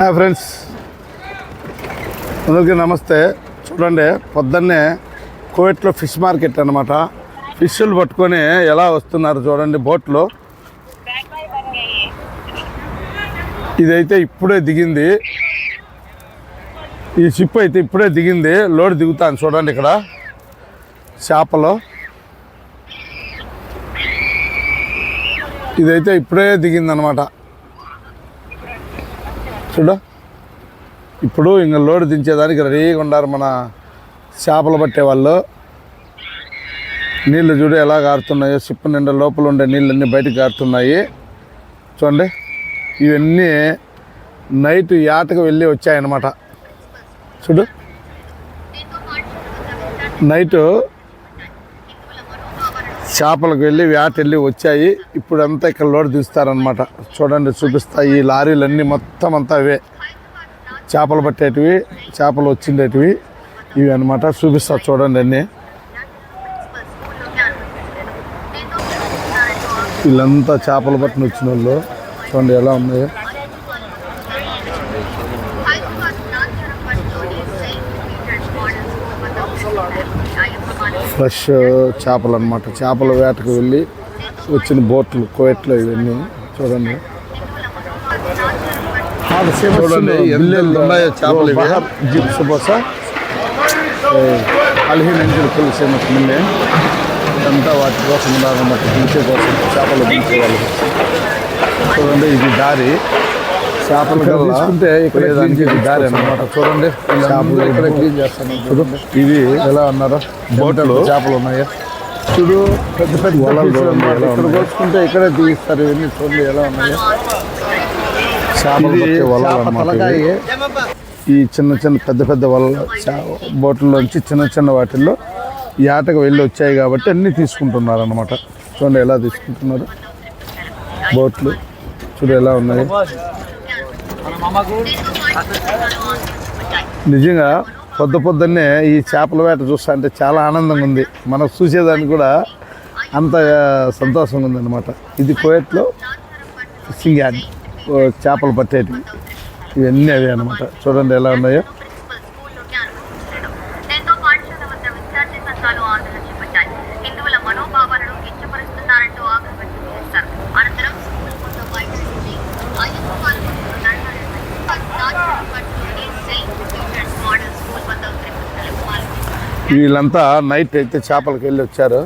Hi friends. అందరికీ నమస్తే. చూడండి పొద్దున్నే కోవిట్లో ఫిష్ మార్కెట్ అనమాట ఫిష్లు పట్టుకొని ఎలా వస్తున్నారు చూడండి బోట్లో. ఇదైతే ఇప్పుడే దిగింది. ఈ షిప్ అయితే ఇప్పుడే దిగింది. లోడ్ దిగుతాను చూడండి ఇక్కడ. చేపలు. ఇదైతే ఇప్పుడే దిగింది అనమాట చూడు. ఇప్పుడు ఇంకా లోడ్ దించేదానికి రెడీగా ఉన్నారు మన చేపలు పట్టే వాళ్ళు. నీళ్ళు చూడు ఎలా కారుతున్నాయో సిప్పు నిండా లోపల ఉండే నీళ్ళన్నీ బయటకు కారుతున్నాయి చూడండి ఇవన్నీ నైట్ యాటకు వెళ్ళి వచ్చాయన్నమాట. చూడు. నైటు చేపలకు వెళ్ళి వేట వెళ్ళి వచ్చాయి. ఇప్పుడు అంతా ఇక్కడ లోడ్ తీస్తారనమాట చూడండి చూపిస్తా. ఈ లారీలన్నీ మొత్తం అంతా అవే. చేపలు పట్టేటివి చేపలు వచ్చిండేటివి ఇవి అనమాట చూపిస్తా చూడండి అన్నీ. వీళ్ళంతా చేపలు పట్టిన వచ్చిన వాళ్ళు చూడండి ఎలా ఉన్నాయో. ఫ్రెష్ చేపలు అనమాట చేపల వేటకు వెళ్ళి వచ్చిన బోట్లు కోయట్లు ఇవన్నీ చూడండి. చూడండి చేపలు ఇవి. జీప్ సుబోస అల్హీన్ ఇంజిన్ పులిసే మొత్తం ముందే. ఇదంతా వాటి కోసం ఉండాలన్నమాట. దించే కోసం చేపలు దించే వాళ్ళు చూడండి ఇది దారి. చేపలు తీసుకుంటే ఇక్కడ దారి అన్నమాట. చూడండి చేపలు ఇక్కడ క్లీన్ చేస్తాను ఇవి ఎలా ఉన్నారు బోట్లు? చేపలు ఉన్నాయి. చూడు పెద్ద పెద్ద వలలు ఇక్కడ కోసుకుంటే ఇక్కడే తీస్తారు ఇవన్నీ. చూడండి ఎలా ఉన్నాయో. చేపలు వలలు. ఈ చిన్న చిన్న పెద్ద పెద్ద వల బోట్లలోంచి చిన్న చిన్న వాటిల్లో ఈ ఆటకు వెళ్ళి వచ్చాయి కాబట్టి అన్నీ తీసుకుంటున్నారు అనమాట చూడండి ఎలా తీసుకుంటున్నారు. బోట్లు చూడు ఎలా ఉన్నాయి. నిజంగా పొద్దు పొద్దున్నే ఈ చేపల వేట చూస్తా అంటే చాలా ఆనందంగా ఉంది. మనకు చూసేదానికి కూడా అంత సంతోషంగా ఉందన్నమాట. ఇది కోయట్లో ఫిషింగ్ యార్డ్ చేపలు పట్టేటివి. ఇవన్నీ అవి అనమాట చూడండి ఎలా ఉన్నాయో. వీళ్ళంతా నైట్ అయితే చేపలకి వెళ్ళి వచ్చారు.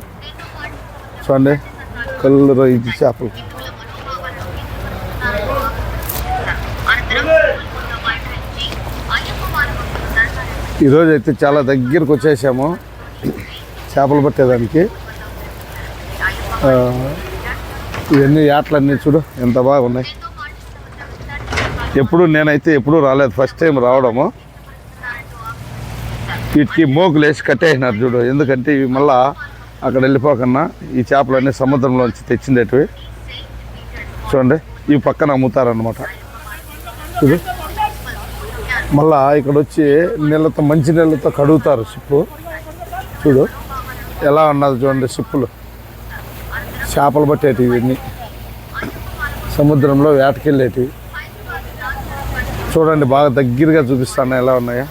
చూడండి కళ్ళు రొయ్యి చేపలు. ఈరోజు అయితే చాలా దగ్గరకు వచ్చేసాము. చేపలు పట్టేదానికి. ఇవన్నీ యాట్లన్నీ చూడు ఎంత బాగున్నాయి. ఎప్పుడు నేనైతే ఎప్పుడూ రాలేదు ఫస్ట్ టైం రావడము. వీటికి మోకులు వేసి కట్టేసినారు చూడు. ఎందుకంటే ఇవి మళ్ళా అక్కడ వెళ్ళిపోకన్నా ఈ చేపలన్నీ సముద్రంలోంచి తెచ్చిండేటివి. చూడండి ఇవి పక్కన అమ్ముతారనమాట ఇది మళ్ళా ఇక్కడ వచ్చి నీళ్ళతో మంచి నీళ్ళతో కడుగుతారు షిప్పు. చూడు ఎలా ఉన్నది చూడండి షిప్పులు. చేపలు పట్టేటివి ఇవన్నీ. సముద్రంలో వేటకెళ్ళేటివి. చూడండి బాగా దగ్గరగా చూపిస్తాను ఎలా ఉన్నాయో.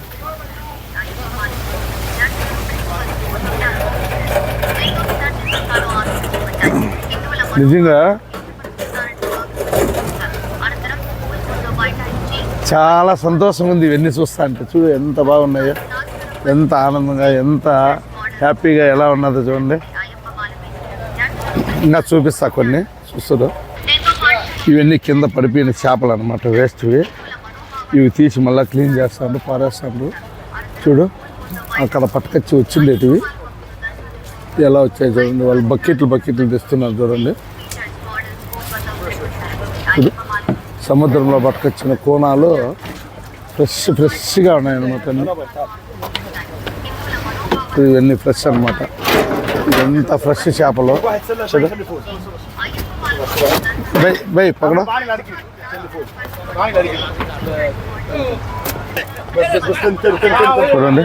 నిజంగా? చాలా సంతోషంగా ఉంది ఇవన్నీ చూస్తా అంటే. చూడు ఎంత బాగున్నాయో ఎంత ఆనందంగా ఎంత హ్యాపీగా ఎలా ఉన్నదో చూడండి. ఇంకా చూపిస్తా కొన్ని చూస్తారు ఇవన్నీ కింద పడిపోయిన చేపలు అనమాట వేస్ట్వి ఇవి. తీసి మళ్ళీ క్లీన్ చేస్తాడు పారేస్తాడు చూడు అక్కడ పట్టుకొచ్చి వచ్చిండేటివి. ఎలా వచ్చాయి చూడండి. వాళ్ళు బకెట్లు బకెట్లు తెస్తున్నారు చూడండి. సముద్రంలో పట్టుకొచ్చిన కోణాలు ఫ్రెష్ ఫ్రెష్గా ఉన్నాయన్నమాట ఇవన్నీ ఫ్రెష్ అనమాట ఇదంతా ఫ్రెష్ చేపలు. బై బై పక్కన చూడండి.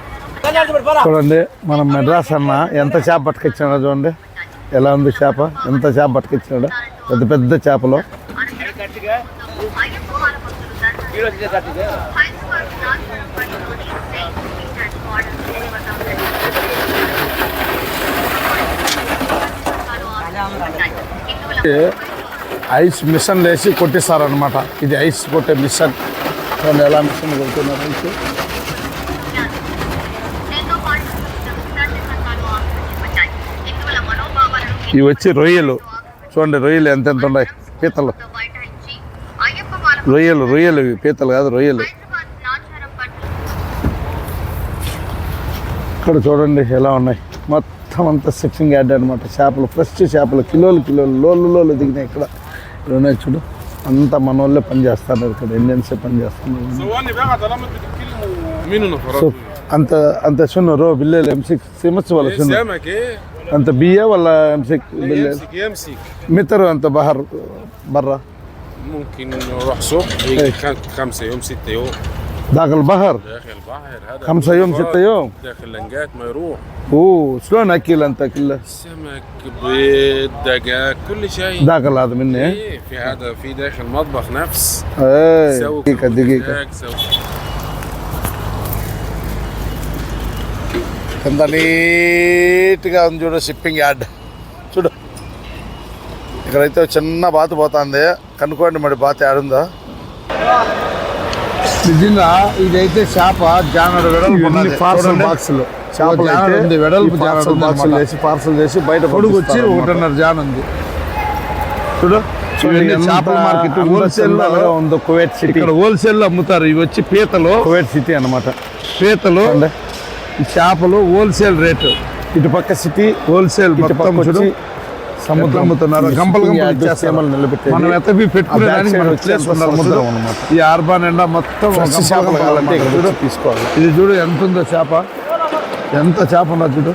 చూడండి మనం మెడ్రాస్ అన్న ఎంత చేప పట్టుకొచ్చినాడో చూడండి. ఎలా ఉంది చేప? ఎంత చేప పట్టుకొచ్చినాడో? పెద్ద పెద్ద చేపలు. ఐస్ మిషన్ లేసి కొట్టిస్తారనమాట ఇది ఐస్ కొట్టే మిషన్. ఎలా మిషన్ కొడుతున్నారు ఇవి వచ్చి రొయ్యలు. చూడండి రొయ్యలు ఎంతెంత ఉన్నాయి. పీతలు. రొయ్యలు రొయ్యలు ఇవి. పీతలు కాదు రొయ్యలు. ఇక్కడ చూడండి ఎలా ఉన్నాయి. మొత్తం అంతా సెక్షన్ యాడ్ అనమాట చేపలు ఫ్రెష్ చేపలు కిలోలు కిలోలు లోలు లోలు దిగినాయి ఇక్కడ. ఉన్నాయి చూడు. అంతా మన వాళ్ళే పనిచేస్తున్నారు ఇక్కడ. ఇండియన్సే పని చేస్తున్నారు أنت أنت شنو رو بالليل أمسك؟ سمس ولا إيه، شنو؟ سمك إيه. أنت بيا ولا أمسك بالليل؟ يمسك يمسك متر انت بحر برا؟ ممكن نروح سوق إيه. إيه. خمسة يوم ستة يوم. داخل البحر؟ داخل البحر هذا خمسة يوم ستة يوم؟ داخل لنجات ما يروح. أوه شلون أكل أنت كله؟ سمك بيض دجاج كل شيء. داخل هذا مني إيه؟, إيه؟ في هذا في داخل مطبخ نفس. إيه دقيقة دقيقة. ఎంత నీట్గా ఉంది చూడు షిప్పింగ్ యార్డ్ చూడు. ఇక్కడైతే చిన్న బాతు పోతుంది. కనుక్కోండి మరి బాత్ యాడుందో. నిజంగా ఇదైతే చేప జానడు వెడల్పు పార్సల్ బాక్సులు అయితే వెడల్పు పార్సల్ బాక్సులు వేసి పార్సల్ చేసి బయట పొడుగు వచ్చి ఒకటిన్నర జాన్ ఉంది. చూడు. చేపల మార్కెట్ హోల్సేల్ ఉంది కువైట్ సిటీ ఇక్కడ హోల్సేల్ అమ్ముతారు. ఇవి వచ్చి పీతలు. కువైట్ సిటీ అన్నమాట. పీతలు. చేపలు హోల్సేల్ రేటు ఇటు పక్క సిటీ హోల్సేల్ మొత్తం వచ్చి సముద్రం అమ్ముతున్నారు. గంపలు గంపలు నిలబెట్టి మనం ఈ మొత్తం తీసుకోవాలి. ఇది చూడు ఎంత ఉందో చేప. ఎంత చేప ఉన్నది చూడు.